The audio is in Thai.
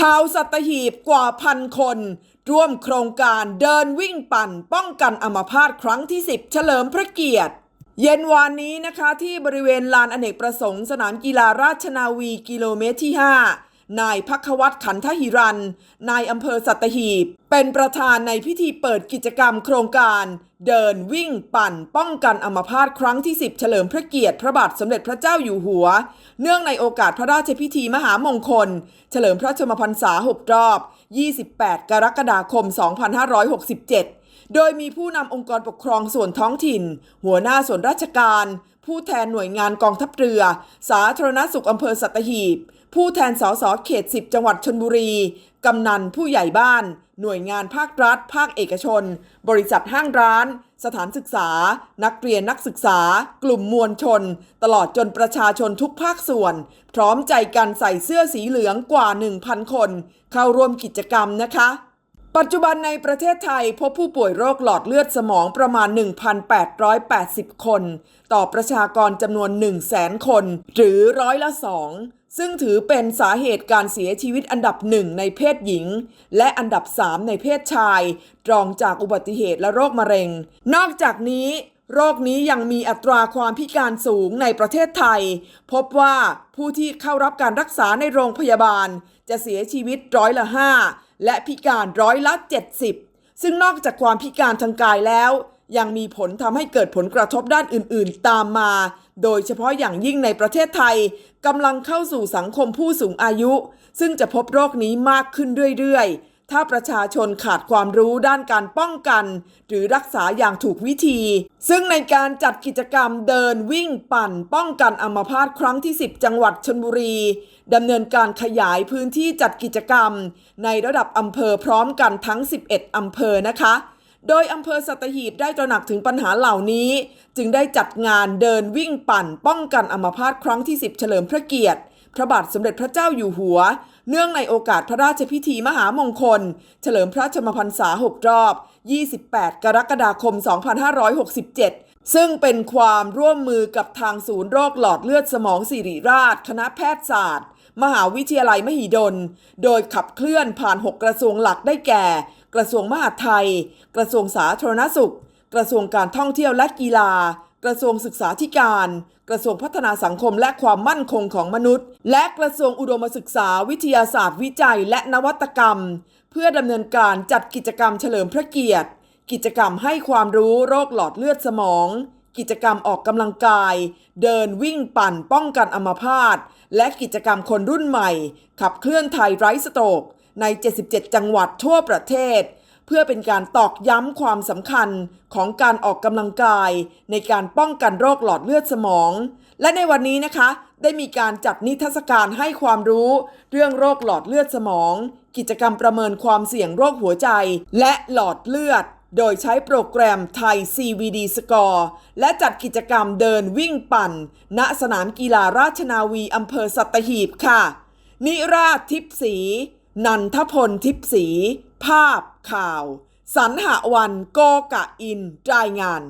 ชาวสัตหีบกว่าพันคน ร่วมโครงการเดินวิ่งปั่น ป้องกันอัมพาตครั้งที่ 10 เฉลิมพระเกียรติ เย็นวานนี้นะคะที่บริเวณลานอเนกประสงค์สนามกีฬาราชนาวีกิโลเมตรที่ 5 นายพักวัตขันทหิรัน นายอำเภอสัตหีบ เป็นประธานในพิธีเปิดกิจกรรมโครงการ เดินวิ่งปั่นป้องกันอัมพาตครั้งที่ 10 เฉลิมพระเกียรติพระบาทสมเด็จพระเจ้าอยู่หัว เนื่องในโอกาสพระราชพิธีมหามงคล เฉลิมพระชนมพรรษา 6 รอบ 28 กรกฎาคม 2567 โดยมีผู้นำองค์กรปกครองส่วนท้องถิ่น หัวหน้าส่วนราชการ ผู้แทนหน่วยงานกองทัพเรือ สาธารณสุขอำเภอสัตหีบ ผู้แทนสสเขต 10 จังหวัดชนบุรี กำนันผู้ใหญ่บ้าน หน่วยงานภาครัฐ ภาคเอกชน บริษัทห้างร้าน สถานศึกษา นักเรียนนักศึกษา กลุ่มมวลชน ตลอดจนประชาชนทุกภาคส่วน พร้อมใจกันใส่เสื้อสีเหลืองกว่า 1,000 คน เข้าร่วมกิจกรรมนะคะ ปัจจุบันในประเทศไทยพบผู้ป่วยโรคหลอดเลือดสมองประมาณ 1,880 คน ต่อประชากรจำนวน 100,000 คน หรือร้อยละสองซึ่งถือเป็นสาเหตุการเสียชีวิตอันดับหนึ่งในเพศหญิง และอันดับ 3 ในเพศชาย รองจากอุบัติเหตุและโรคมะเร็ง นอกจากนี้โรคนี้ยังมีอัตราความพิการสูงในประเทศไทย พบว่าผู้ที่เข้ารับการรักษาในโรงพยาบาล จะเสียชีวิตร้อยละ5 และพิการร้อยละ 70 ซึ่งนอกจากความพิการทางกายแล้ว ยังมีผลทำให้เกิดผลกระทบด้านอื่น ๆ ตามมา โดยเฉพาะอย่างยิ่งในประเทศไทยกำลังเข้าสู่สังคมผู้สูงอายุ ซึ่งจะพบโรคนี้มากขึ้นเรื่อย ๆ ถ้าประชาชนขาดความรู้ด้านการป้องกัน หรือรักษาอย่างถูกวิธี ซึ่งในการจัดกิจกรรมเดินวิ่งปั่น ป้องกันอัมพาตครั้งที่ 10 จังหวัดชนบุรีดำเนินการขยายพื้นที่จัดกิจกรรม ในระดับอำเภอพร้อมกันทั้ง 11 อำเภอนะคะ โดยอำเภอสัตหีบได้ตระหนักถึงปัญหาเหล่านี้ จึงได้จัดงานเดินวิ่งปั่น ป้องกันอัมพาตครั้งที่ 10 เฉลิมพระเกียรติ พระบาทสมเด็จพระเจ้าอยู่หัว เนื่องในโอกาสพระราชพิธีมหามงคล เฉลิมพระชนมพรรษา 6 รอบ 28 กรกฎาคม 2567 ซึ่งเป็นความร่วมมือกับทางศูนย์โรคหลอดเลือดสมองสิริราช คณะแพทยศาสตร์ มหาวิทยาลัยมหิดล โดยขับเคลื่อนผ่าน 6 กระทรวงหลักได้แก่ กระทรวงมหาดไทย กระทรวงสาธารณสุข กระทรวงการท่องเที่ยวและกีฬา กระทรวงศึกษาธิการ กระทรวงพัฒนาสังคมและความมั่นคงของมนุษย์ และกระทรวงอุดมศึกษาวิทยาศาสตร์วิจัยและนวัตกรรม เพื่อดำเนินการจัดกิจกรรมเฉลิมพระเกียรติ กิจกรรมให้ความรู้โรคหลอดเลือดสมอง กิจกรรมออกกำลังกาย เดินวิ่งปั่นป้องกันอัมพาตและกิจกรรมคนรุ่นใหม่ ขับเคลื่อนไทยไร้สโตรกใน 77 จังหวัดทั่วประเทศ พื่อเป็นการตอกย้ำความสำคัญของการออกกำลังกาย ในการป้องกันโรคหลอดเลือดสมอง และในวันนี้นะคะ ได้มีการจัดนิทรรศการให้ความรู้ เรื่องโรคหลอดเลือดสมอง กิจกรรมประเมินความเสี่ยงโรคหัวใจ และหลอดเลือด โดยใช้โปรแกรมไทย CVD Score และจัดกิจกรรมเดินวิ่งปั่น ณสนามกีฬาราชนาวีอำเภอสัตหีบค่ะ นิราชทิพย์ศรีนันทพลทิพย์ศรี ภาพข่าวสันหวันโกกะอินรายงาน